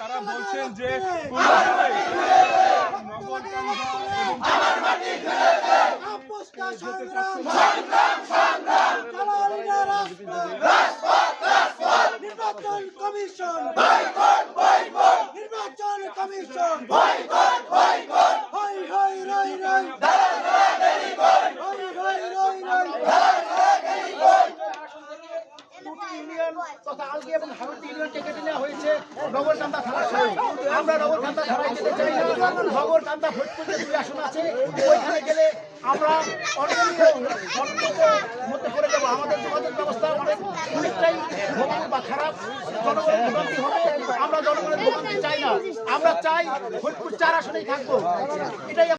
তারা বলছেন যে নির্বাচন কমিশন। নির্বাচন কমিশন। ইউনিয়ন তথা আলগি এবং কেটে নেওয়া হয়েছে। নগরকান্দা থানার সঙ্গে আমরা নগরকান্দা থানায় যেতে চাই না। নগরকান্দা দুই আসন আছে, ওইখানে গেলে আমরা মধ্যে পড়ে যাব আমাদের যোগাযোগ ব্যবস্থা অনেক অনেকটাই ভোগান্তি বা খারাপ। জনগণের হবে। আমরা জনগণের ভোগান্তি চাই না। আমরা চাই ভোজপুর চার আসনেই থাকব। এটাই